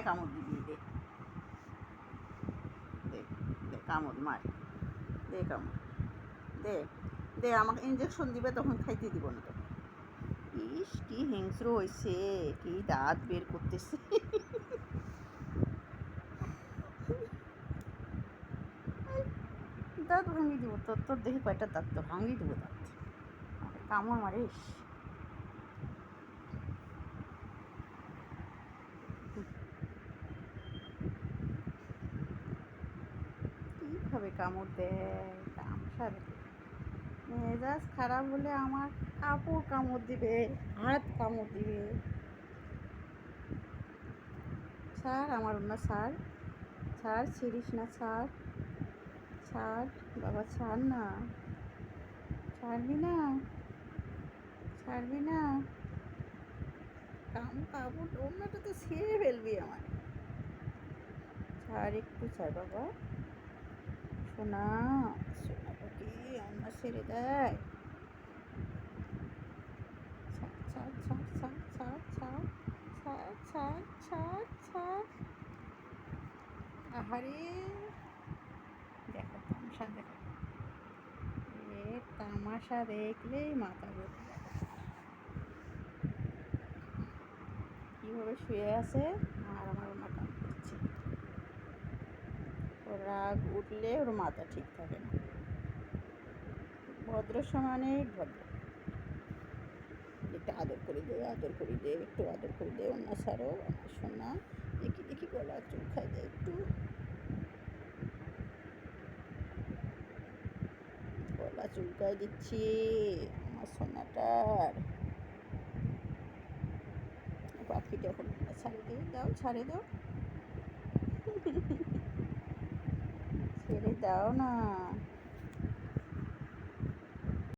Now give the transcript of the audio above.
গায়ে কামড় দিবি দে। দে কামড় মার। দে কামড়। দে দে, আমাকে ইঞ্জেকশন দিবে, তখন খাইতে দিব না তো ইস, কি হিংস্র হয়েছে কি দাঁত বের করতেছে। দাঁত ভাঙিয়ে দিব, তোর তোর দেখি কয়টা দাঁত? তো ভাঙিয়ে দেবো দাঁত। কামড় মারিস কীভাবে কামড় দেয় তামসা মেজাজ খারাপ হলে আমার কাপড় কামড় দিবে, হাত কামড় দিবে। ছাড় আমার অন্য ছাড় ছাড় ছিড়িস না, ছাড় ছাড়, বাবা ছাড় না। ছাড়বি না ছাড়বি না। কাম, কাপড় অন্যটা তো ছিঁড়ে ফেলবি আমার ছাড়, একটু ছাড় বাবা। সোনা সোনা পাখি আমার ছেড়ে দেয় আহারে তামাশা এ তামাশা দেখলেই মাথা ঘুরে শুয়ে আছে? রাগ উঠলে ওর মাথা ঠিক থাকে না। ভদ্র সমানে ভদ্র। একটু আদর করে দে, আদর করে দে, একটু আদর করে দে অন্য ছাড়ো আমার সোনা দেখি দেখি গলা চুল খাই দে একটু। গলা চুলকাই দিচ্ছি, আমার সোনাটার। পাখিটা এখন দিয়ে দাও ছাড়ে দাও। ছেড়ে দাও না